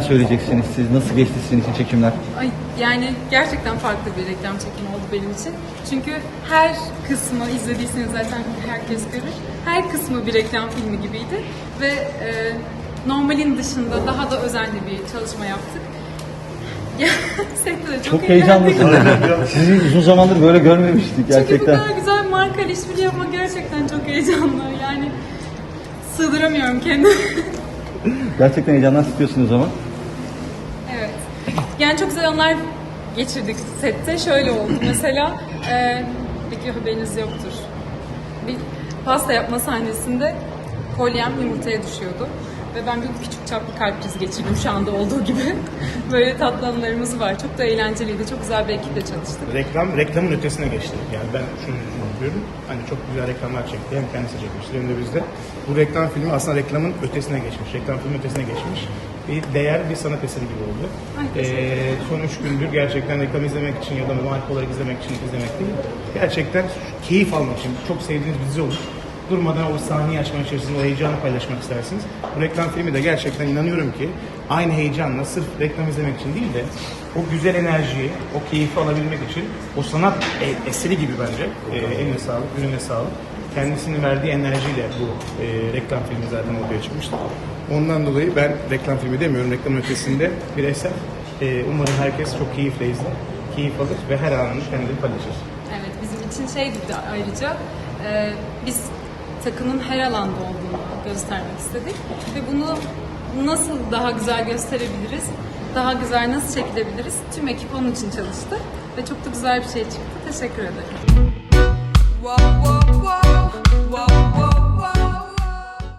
söyleyeceksiniz siz? Nasıl geçti sizin için çekimler? Ay, yani gerçekten farklı bir reklam çekimi oldu benim için. Çünkü her kısmı izlediyseniz zaten herkes görür. Her kısmı bir reklam filmi gibiydi ve e, normalin dışında daha da özenli bir çalışma yaptık. De çok, Çok heyecanlısınız. Sizi uzun zamandır böyle görmemiştik Çünkü bu gerçekten. kadar güzel marka işbirliği yapmak gerçekten çok heyecanlı. Yani sığdıramıyorum kendimi. Gerçekten heyecandan zaman. Evet. Yani çok güzel anlar geçirdik sette. Şöyle oldu mesela, e, belki haberiniz yoktur. Bir pasta yapma sahnesinde kolyem yumurtaya düşüyordu. Ve ben bir küçük çaplı kalp krizi geçirdim şu anda olduğu gibi. Böyle tatlı anılarımız var. Çok da eğlenceliydi. Çok güzel bir ekiple çalıştık. Reklam, reklamın ötesine geçti. Yani ben şunu düşünüyorum. Hani çok güzel reklamlar çekti. Hem kendisi çekmiştir hem de bizde. Bu reklam filmi aslında reklamın ötesine geçmiş. Reklam filmi ötesine geçmiş. Bir değer, bir sanat eseri gibi oldu. Ay, Ee, son üç gündür gerçekten reklam izlemek için ya da marka olarak izlemek için izlemek değil. Gerçekten keyif almak için çok sevdiğiniz bir dizi olur. Durmadan o sahneyi açmak içerisinde o heyecanı paylaşmak istersiniz. Bu reklam filmi de gerçekten inanıyorum ki aynı heyecanla sırf reklam izlemek için değil de o güzel enerjiyi, o keyfi alabilmek için o sanat e- eseri gibi bence. E, eline sağlık, ürüne sağlık. Kendisinin verdiği enerjiyle bu e, reklam filmi zaten ortaya çıkmıştı. Ondan dolayı ben reklam filmi demiyorum, reklam ötesinde bir eser. E, umarım herkes çok keyifle izler, keyif alır ve her anını kendini paylaşır. Evet, bizim için de ayrıca e, biz takının her alanda olduğunu göstermek istedik ve bunu nasıl daha güzel gösterebiliriz, daha güzel nasıl çekilebiliriz tüm ekip onun için çalıştı ve çok da güzel bir şey çıktı. Teşekkür ederim. Whoa, whoa, whoa, whoa, whoa.